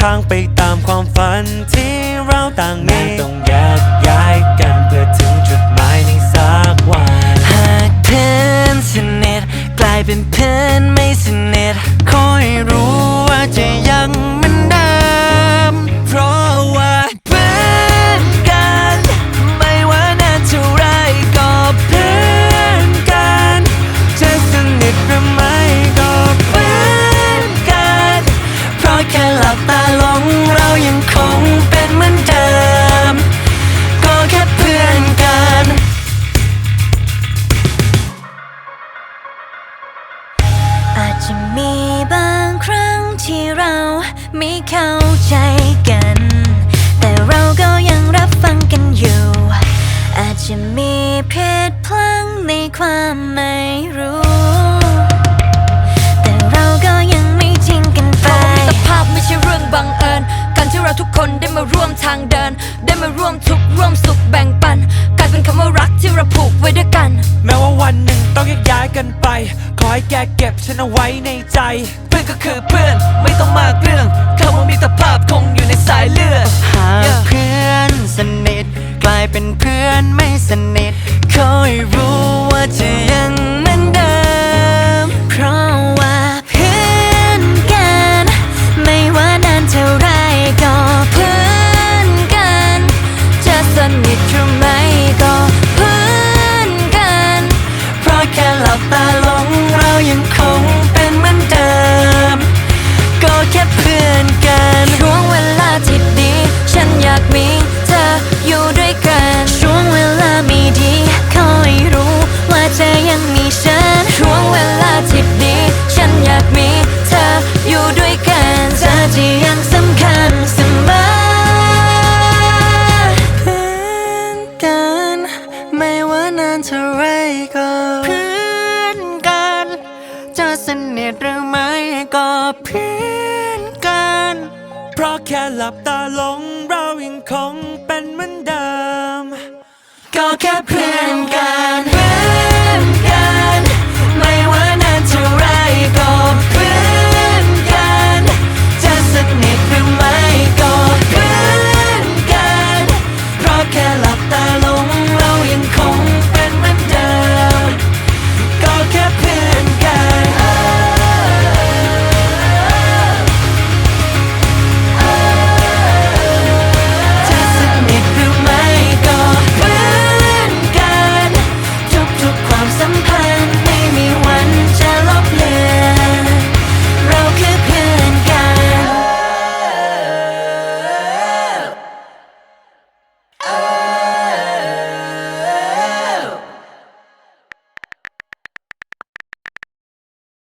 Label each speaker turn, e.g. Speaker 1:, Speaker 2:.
Speaker 1: ทางไปตามความฝันที่เราต่างมีต้องแยกย้ายกันเพื่อถึงจุดหมายในสักวัน
Speaker 2: หากเพื่อนสนิทกลายเป็นเพื่อนไม่สนิทคอยรู้ว่าจะยังไม่ จ
Speaker 3: จะมีบางครั้งที่เราไม่เข้าใจกัน แต่เราก็ยังรับฟังกันอยู่ อาจจะมีเพศพลังในความไม่รู้ แต่เราก็ยังไม่ทิ้งกันไป
Speaker 4: มิตรภาพไม่ใช่เรื่องบังเอิญ การที่เราทุกคนได้มาร่วมทางเดิน ได้มาร่วมทุกข์ร่วมสุขแบ่งปัน กลายเป็นคำว่ารักที่เราผูกไว้ด้วยกัน
Speaker 1: แม้ว่าวันหนึ่ง ยกย้ายกันไป ขอให้แกเก็บฉันเอาไว้ในใจ
Speaker 2: เพื่อนก็คือเพื่อนไม่ต้องมากเรื่องคำว่ามิตรภาพคงอยู่ในสายเลือดหากเพื่อนสนิท กลายเป็นเพื่อนไม่สนิทคอยรู้ว่าจะยัง ท่าไรก็เพื่อนกัน จะสนิทหรือไม่ก็เพื่อนกัน
Speaker 1: เพราะแค่หลับตาลงเรายังคงเป็นเหมือนเดิม
Speaker 2: ก็แค่เพื่อนกัน